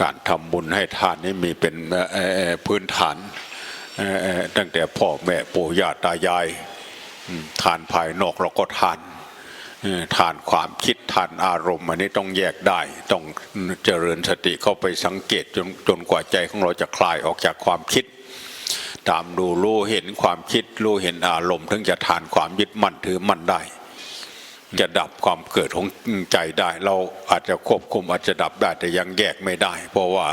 การทำบุญให้ทานนี่มีเป็นพื้นฐานตั้งแต่พ่อแม่ปู่ย่าตายายทานภายนอกเราก็ทานทานความคิดทานอารมณ์ อันนี้ต้องแยกได้ต้องเจริญสติเข้าไปสังเกตจนจนกว่าใจของเราจะคลายออกจากความคิด ตามดูรู้เห็นความคิดรู้เห็นอารมณ์ ถึงจะทานความยึดมั่นถือมั่นได้ จะดับความเกิดของใจได้ เราอาจจะควบคุมอาจจะดับได้แต่ยังแยกไม่ได้ เพราะว่า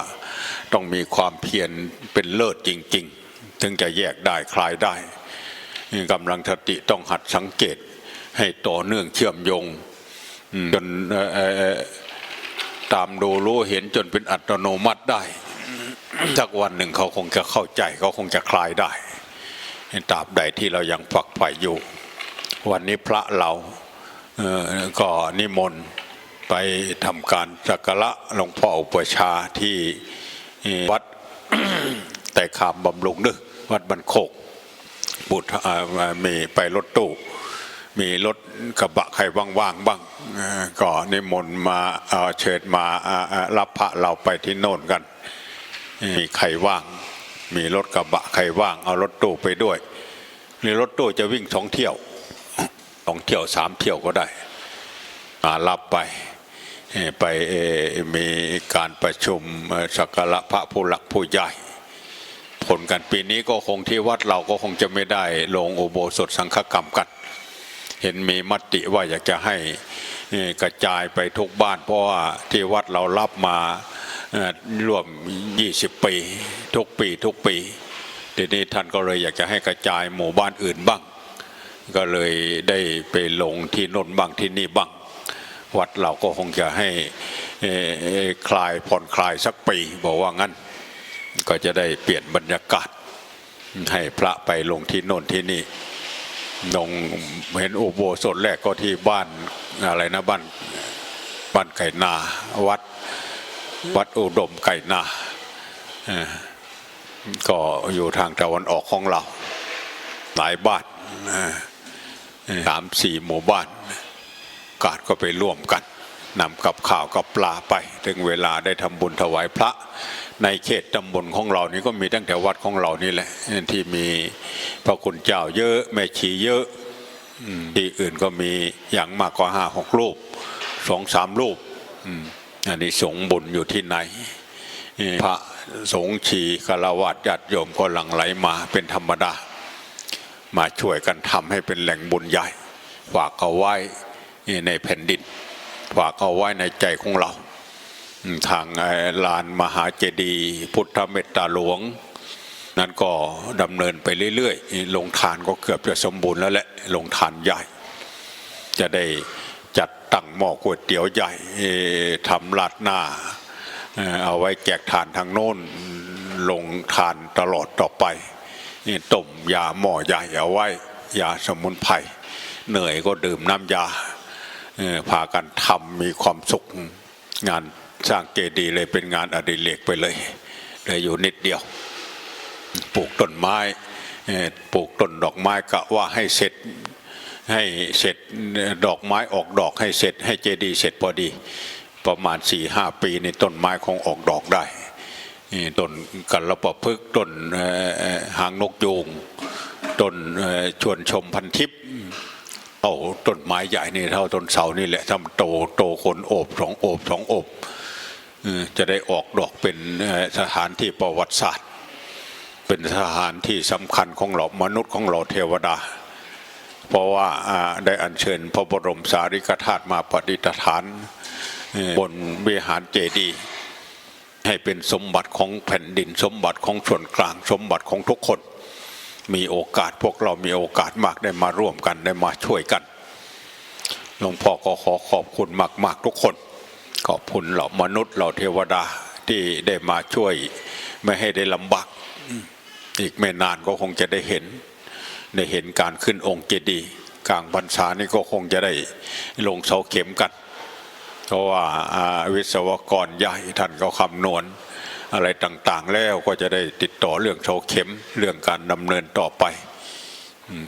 ต้องมีความเพียรเป็นเลิศจริง ๆ ถึงจะแยกได้คลายได้กำลังสติต้องหัดสังเกตให้ต่อเนื่องเชื่อมโยงจนตามดูรู้เห็นจนเป็นอัตโนมัติได้สักวันหนึ่งเขาคงจะเข้าใจเขาคงจะคลายได้ตราบใดที่เรายังฝักใฝ่อยู่ วันนี้พระเรา ก็นิมนต์ไปทำการสักการะหลวงพ่ออุปชาที่วัดแต่ขามบำรุงนึกวัดบันโคกบุตรมีไปรถตู้ มีรถกระบะใครว่างๆบ้างก่อก็นิมนต์มาเอ่อเชิญมารับพระเราไปที่โน่นกัน มีใครว่าง มีรถกระบะใครว่าง เอารถตู้ไปด้วยหรือรถตู้จะวิ่งสองเที่ยว สองเที่ยวสามเที่ยวก็ได้มารับไปไปมีการประชุมสักการะพระผู้หลักผู้ใหญ่ผลกันปีนี้ก็คงที่วัดเราก็คงจะไม่ได้ลงอุโบสถสังฆกรรมกัน เห็นมีมติว่าอยากจะให้กระจายไปทุกบ้าน เพราะว่าที่วัดเรารับมาร่วม 20 ปี ทุกปีทุกปีทีนี้ท่านก็เลยอยากจะให้กระจายหมู่บ้านอื่นบ้าง ก็เลยได้ไปลงที่โนนบ้างที่นี่บ้าง วัดเราก็คงจะให้คลายผ่อนคลายสักปีบอกว่างั้น ก็จะได้เปลี่ยนบรรยากาศ ให้พระไปลงที่โน่นที่นี่ลงเห็นอุโบสถแรกก็ที่บ้านอะไรนะบ้านบ้านไก่นาวัดวัดอุดมไก่นาก็อยู่ทางตะวันออกของเราหลายบ้านเอ่อ สามสี่หมู่บ้าน กาดก็ไปร่วมกันนำกับข่าวกับปลาไป ถึงเวลาได้ทำบุญถวายพระ ในเขตตำบลของเรานี่ก็มีตั้งแต่วัดของเรานี่แหละที่มีพระคุณเจ้าเยอะแม่ชีเยอะอที่อื่นก็มีอย่างมากกว่าห้าหกรูปสองสามรูปอันนี้สงบุญอยู่ที่ไหน พระสงฆ์ชีคารวะญาติโยมก็หลั่งไหลมาเป็นธรรมดา มาช่วยกันทำให้เป็นแหล่งบุญใหญ่ ฝากเอาไว้ในแผ่นดิน ฝากเอาไว้ในใจของเรา ทางลานมหาเจดีย์พุทธเมตตาหลวง นั้นก็ดำเนินไปเรื่อยๆลงทานก็เกือบจะสมบูรณ์แล้วแหละลงทานใหญ่ จะได้จัดตั้งหม้อก๋วยเตี๋ยวใหญ่ทำลาดหน้า เอาไว้แจกทานทางโน้นลงทานตลอดต่อไป นี่ต้มยาหม้อใหญ่เอาไว้ยาสมุนไพรเหนื่อยก็ดื่มน้ำยาพากันทำมีความสุขงานสร้างเจดีย์เลยเป็นงานอดิเรกไปเลยเหลยอยู่นิดเดียว ปลูกต้นไม้ปลูกต้นดอกไม้กะว่าให้เสร็จให้เสร็จดอกไม้ออกดอกให้เสร็จ ให้เจดีย์เสร็จพอดี ประมาณสี่ห้าปีในต้นไม้คงออกดอกได้ ต้นกันระปะพึกษ์ต้นหางนกยูงต้นชวนชมพันทิพย์เอาต้นไม้ใหญ่นี่เท่าต้นเสานี่แหละทำโตโตคนโอบสองโอบสองโอบจะได้ออกดอกเป็นสถานที่ประวัติศาสตร์ เป็นสถานที่สำคัญของเรามนุษย์ของเราเทวดา เพราะว่าได้อัญเชิญพระบรมสารีริกธาตุมาปฏิฐานบนวิหารเจดีย์ ให้เป็นสมบัติของแผ่นดิน สมบัติของส่วนกลางสมบัติของทุกคน มีโอกาสพวกเรามีโอกาสมากได้มาร่วมกันได้มาช่วยกันหลวงพ่อก็ขอขอบคุณมาก ๆ ทุกคน ขอบคุณเหล่ามนุษย์เหล่าเทวดาที่ได้มาช่วย ไม่ให้ได้ลำบากอีกไม่นานก็คงจะได้เห็น ได้เห็นการขึ้นองค์เจดีย์กลางพรรษานี่ก็คงจะได้ลงเสาเข็มกัน เพราะว่าวิศวกรใหญ่ท่านก็คำนวณอะไรต่างๆ แล้วก็จะได้ติดต่อเรื่องเสาเข็มเรื่องการดำเนินต่อไป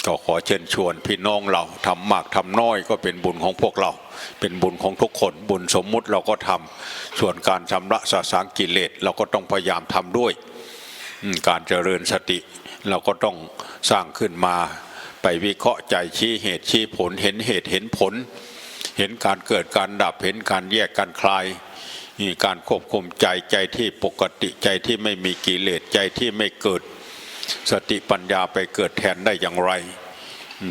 ก็ขอเชิญชวนพี่น้องเราทำมากทำน้อยก็เป็นบุญของพวกเรา เป็นบุญของทุกคน บุญสมมุติเราก็ทำส่วนการชำระสาสางกิเลสเราก็ต้องพยายามทำด้วย การเจริญสติเราก็ต้องสร้างขึ้นมา ไปวิเคราะห์ใจชี้เหตุชี้ผลเห็นเหตุเห็นผล เห็นการเกิดการดับเห็นการแยกการคลายการควบคุมใจใจที่ปกติใจที่ไม่มีกิเลสใจที่ไม่เกิด สติปัญญาไปเกิดแทนได้อย่างไร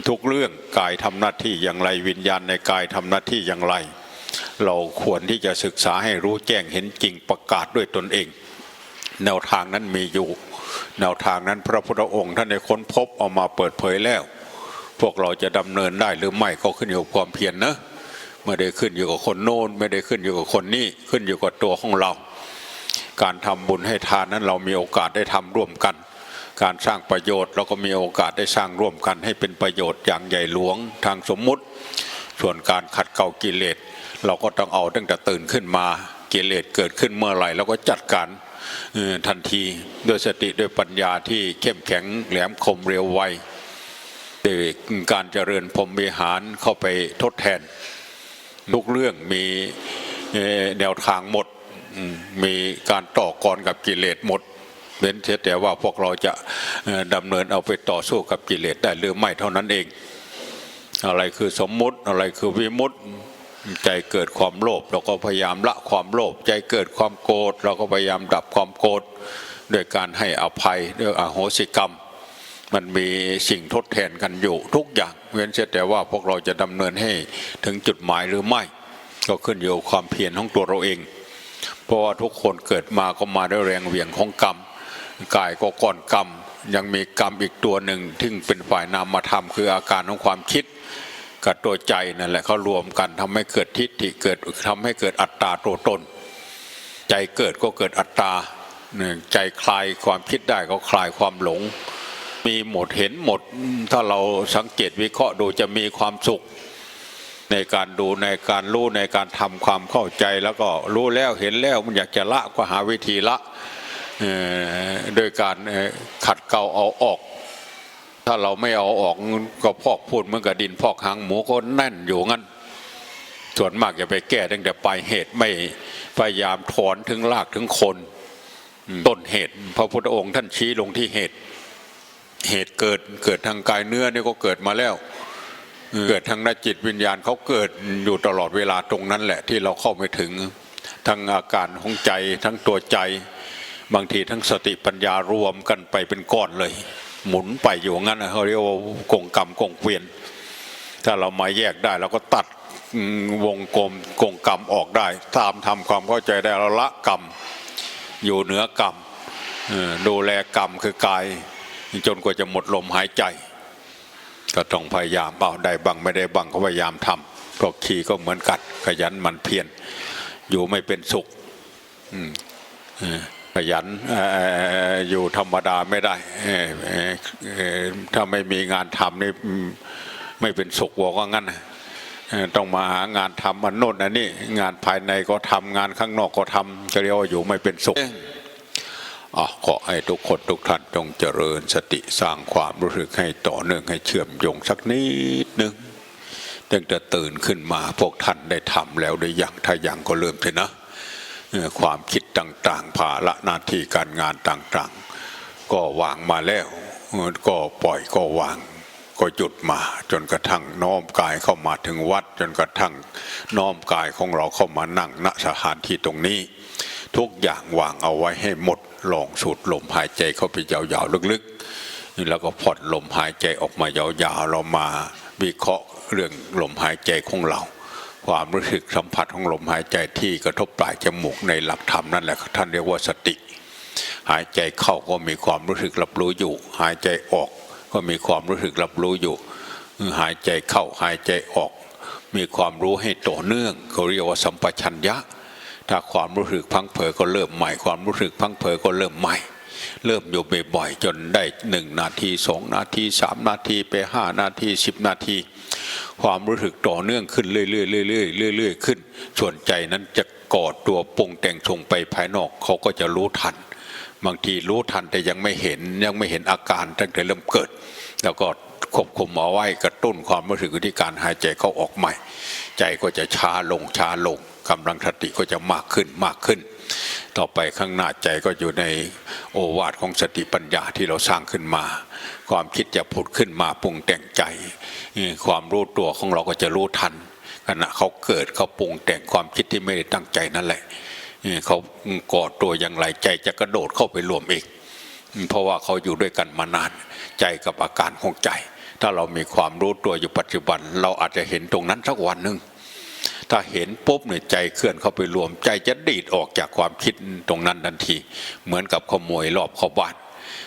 ทุกเรื่องกายทำหน้าที่อย่างไรวิญญาณในกายทำหน้าที่อย่างไร เราควรที่จะศึกษาให้รู้แจ้งเห็นจริงประกาศด้วยตนเอง แนวทางนั้นมีอยู่ แนวทางนั้นพระพุทธองค์ท่านได้ค้นพบเอามาเปิดเผยแล้ว พวกเราจะดำเนินได้หรือไม่ก็ขึ้นอยู่กับความเพียรนนะ ไม่ได้ขึ้นอยู่กับคนโน้น ไม่ได้ขึ้นอยู่กับคนนี้ขึ้นอยู่กับตัวของเรา การทำบุญให้ทานนั้นเรามีโอกาสได้ทำร่วมกัน การสร้างประโยชน์เราก็มีโอกาสได้สร้างร่วมกัน ให้เป็นประโยชน์อย่างใหญ่หลวงทางสมมุติ ส่วนการขัดเกลากิเลสเราก็ต้องเอาตั้งแต่ตื่นขึ้นมากิเลสเกิดขึ้นเมื่อไหร่เราก็จัดการทันทีด้วยสติด้วยปัญญาที่เข้มแข็งแหลมคมเร็วไวด้วยการเจริญพรมวิหารเข้าไปทดแทน ทุกเรื่องมีแนวทางหมดมีการต่อกรกับกิเลสหมดเว้นเสียแต่ว่าพวกเราจะดำเนินเอาไปต่อสู้กับกิเลสได้หรือไม่เท่านั้นเอง อะไรคือสมมุติอะไรคือวิมุตติใจเกิดความโลภเราก็พยายามละความโลภใจเกิดความโกรธเราก็พยายามดับความโกรธด้วยการให้อภัยด้วยอโหสิกรรม มันมีสิ่งทดแทนกันอยู่ทุกอย่างเว้นเสียแต่ว่าพวกเราจะดำเนินให้ถึงจุดหมายหรือไม่ ก็ขึ้นอยู่ความเพียรของตัวเราเอง เพราะว่าทุกคนเกิดมาก็มาด้วยแรงเหวี่ยงของกรรมกายก็ก้อนกรรม ยังมีกรรมอีกตัวหนึ่งที่เป็นฝ่ายนามธรรมคืออาการของความคิดกับตัวใจนั่นแหละเขารวมกันทำให้เกิดทิฏฐิเกิดทำให้เกิดอัตตาตัวตน ใจเกิดก็เกิดอัตตาใจคลายความคิดได้ก็คลายความหลง มีหมดเห็นหมด ถ้าเราสังเกตวิเคราะห์ดูจะมีความสุข ในการดูในการรู้ในการทำความเข้าใจแล้วก็รู้แล้วเห็นแล้วมันอยากจะละก็หาวิธีละโดยการขัดเกลาเอาออก ถ้าเราไม่เอาออกก็พอกพูดเหมือนกับดินพอกหางหมูก็แน่นอยู่งั้น ส่วนมากจะไปแก้ตั้งแต่ปลายเหตุไม่พยายามถอนถึงรากถึงคน ต้นเหตุ พระพุทธองค์ท่านชี้ลงที่เหตุ เหตุเกิดเกิดทางกายเนื้อนี่ก็เกิดมาแล้ว เกิดทางด้านจิตวิญญาณเขาเกิดอยู่ตลอดเวลาตรงนั้นแหละ ที่เราเข้าไม่ถึงทั้งอาการของใจทั้งตัวใจ บางทีทั้งสติปัญญารวมกันไปเป็นก้อนเลย หมุนไปอยู่งั้นนะเขาเรียกว่ากงกรรมกงเกวียน ถ้าเรามาแยกได้เราก็ตัดอืมวงกลมกงกรรมออกได้ ตามทำความเข้าใจได้เราละกรรม อยู่เหนือกรรมเออดูแลกรรมคือกาย จนกว่าจะหมดลมหายใจ ก็ต้องพยายามเปล่าได้บังไม่ได้บังก็พยายามทำพวกขี่ก็เหมือนกันขยันมันเพียรอยู่ไม่เป็นสุขขยันออยู่ธรรมดาไม่ได้ถ้าไม่มีงานทำนี่ไม่เป็นสุขบอกว่างั้นต้องมาหางานทำมันโน่นอันนี้งานภายในก็ทำงานข้างนอกก็ทำจะเรียกว่าอยู่ไม่เป็นสุข อะขอให้ทุกคนทุกท่านจงเจริญสติสร้างความรู้สึกให้ต่อเนื่องให้เชื่อมโยงสักนิดหนึ่งตั้งแต่ตื่นขึ้นมาพวกท่านได้ทำแล้วได้ยังถ้ายังก็เริ่มเถอะนะ ความคิดต่างๆภาระหน้าที่การงานต่างๆ ก็วางมาแล้ว ก็ปล่อยก็วางก็หยุดมา จนกระทั่งน้อมกายเข้ามาถึงวัด จนกระทั่งน้อมกายของเราเข้ามานั่งณสถานที่ตรงนี้ ทุกอย่างวางเอาไว้ให้หมดลองสูดลมหายใจเข้าไปยาวๆลึกๆ แล้วก็ผ่อนลมหายใจออกมายาวๆเรามาวิเคราะห์เรื่องลมหายใจของเรา ความรู้สึกสัมผัสของลมหายใจที่กระทบปลายจมูกในหลักธรรมนั่นแหละท่านเรียกว่าสติ หายใจเข้าก็มีความรู้สึกรับรู้อยู่ หายใจออกก็มีความรู้สึกรับรู้อยู่ หายใจเข้าหายใจออก มีความรู้ให้ต่อเนื่องเขาเรียกว่าสัมปชัญญะ ถ้าความรู้สึกพังเผยก็เริ่มใหม่ ความรู้สึกพังเผยก็เริ่มใหม่ เริ่มอยู่บ่อยๆจนได้หนึ่งนาทีสองนาทีสามนาทีไปห้านาทีสิบนาที ความรู้สึกต่อเนื่องขึ้นเรื่อยๆเรื่อยๆเรื่อยๆขึ้น ส่วนใจนั้นจะกอดตัวปรุงแต่งส่งไปภายนอกเขาก็จะรู้ทัน บางทีรู้ทันแต่ยังไม่เห็นยังไม่เห็นอาการตั้งแต่เริ่มเกิด แล้วก็ควบคุมเอาไว้กระตุ้นความรู้สึกวิธีการหายใจเข้าออกใหม่ ใจก็จะช้าลงช้าลง กำลังสติก็จะมากขึ้นมากขึ้น ต่อไปข้างหน้าใจก็อยู่ในโอวาทของสติปัญญาที่เราสร้างขึ้นมา ความคิดจะผุดขึ้นมาปรุงแต่งใจ ความรู้ตัวของเราก็จะรู้ทันขณะเขาเกิดเขาปรุงแต่งความคิดที่ไม่ได้ตั้งใจนั่นแหละเขากอดตัวอย่างไรใจจะกระโดดเข้าไปรวมอีก เพราะว่าเขาอยู่ด้วยกันมานานใจกับอาการของใจ ถ้าเรามีความรู้ตัวอยู่ปัจจุบัน เราอาจจะเห็นตรงนั้นสักวันหนึ่ง ถ้าเห็นปุ๊บเนี่ยใจเคลื่อนเข้าไปรวม ใจจะดีดออกจากความคิดตรงนั้นทันที เหมือนกับขโมยรอบเข้าบ้าน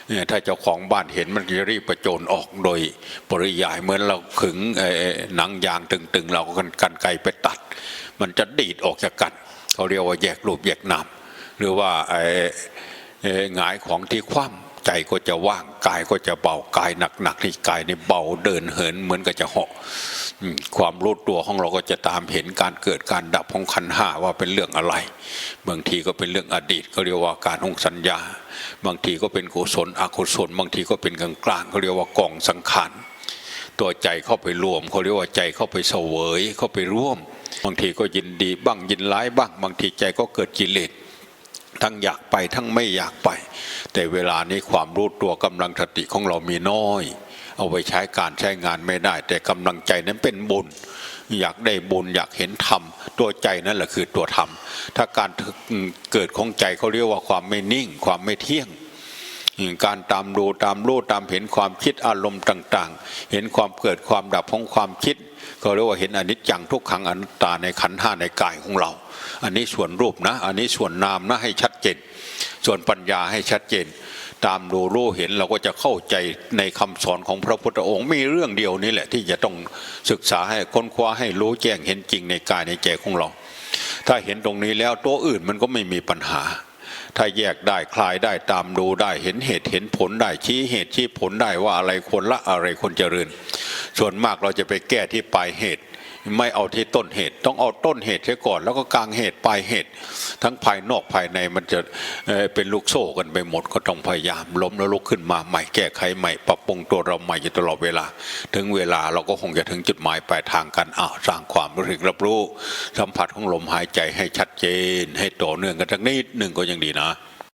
เนี่ยถ้าเจ้าของบ้านเห็นมันจะรีบประโจนออกโดยปริยายเหมือนเราขึงหนังยางตึงๆ เราก็กันกันไกรไปตัด มันจะดีดออกจากกันเขาเรียกว่าแยกรูปแยกนามหรือว่าไอ้หงายของที่คว่ำ ใจก็จะว่างกายก็จะเบากายหนักๆที่กายนี่เบาเดินเหินเหมือนกับจะเหาะความรู้ตัวของเราก็จะตามเห็นการเกิดการดับของขันห้าว่าเป็นเรื่องอะไร บางทีก็เป็นเรื่องอดีตก็เรียกว่าการองสัญญา บางทีก็เป็นกุศลอกุศล บางทีก็เป็นกลางกลางเขาเรียกว่ากองสังขารตัวใจเข้าไปรวมเขาเรียกว่าใจเข้าไปเสวยเข้าไปร่วม บางทีก็ยินดีบ้างยินร้ายบ้าง บางทีใจก็เกิดกิเลส ทั้งอยากไปทั้งไม่อยากไป แต่เวลานี้ความรู้ตัวกำลังสติของเรามีน้อย เอาไปใช้การใช้งานไม่ได้ แต่กำลังใจนั้นเป็นบุญอยากได้บุญอยากเห็นธรรมตัวใจนั่นแหละคือตัวธรรมถ้าการเกิดของใจเขาเรียกว่าความไม่นิ่ง ความไม่เที่ยง การตามดูตามรู้ตามเห็นความคิดอารมณ์ต่าง ๆ เห็นความเกิดความดับของความคิดเขาเรียกว่าเห็นอนิจจังทุกขังอนัตตาในขันธ์ห้าในกายของเรา อันนี้ส่วนรูปนะ อันนี้ส่วนนามนะให้ชัดเจน ส่วนปัญญาให้ชัดเจน ตามดูรู้เห็นเราก็จะเข้าใจในคำสอนของพระพุทธองค์มีเรื่องเดียวนี่แหละที่จะต้องศึกษาให้ค้นคว้าให้รู้แจ้งเห็นจริงในกายในใจของเรา ถ้าเห็นตรงนี้แล้วตัวอื่นมันก็ไม่มีปัญหา ถ้าแยกได้คลายได้ตามดูได้เห็นเหตุเห็นผลได้ชี้เหตุชี้ผลได้ว่าอะไรควรละอะไรควรเจริญ ส่วนมากเราจะไปแก้ที่ปลายเหตุ ไม่เอาที่ต้นเหตุ ต้องเอาต้นเหตุเสียก่อน แล้วก็กลางเหตุปลายเหตุ ทั้งภายนอกภายในมันจะเเป็นลูกโซ่กันไปหมดก็ต้องพยายาม ล้มแล้วลุกขึ้นมาใหม่แก้ไขใหม่ปรับปรุงตัวเราใหม่อยู่ตลอดเวลา ถึงเวลาเราก็คงจะถึงจุดหมายปลายทางกันอ้าวสร้างความรู้สึกรับรู้สัมผัสของลมหายใจให้ชัดเจน ให้ต่อเนื่องกันทั้งนิดหนึ่งก็ยังดีนะ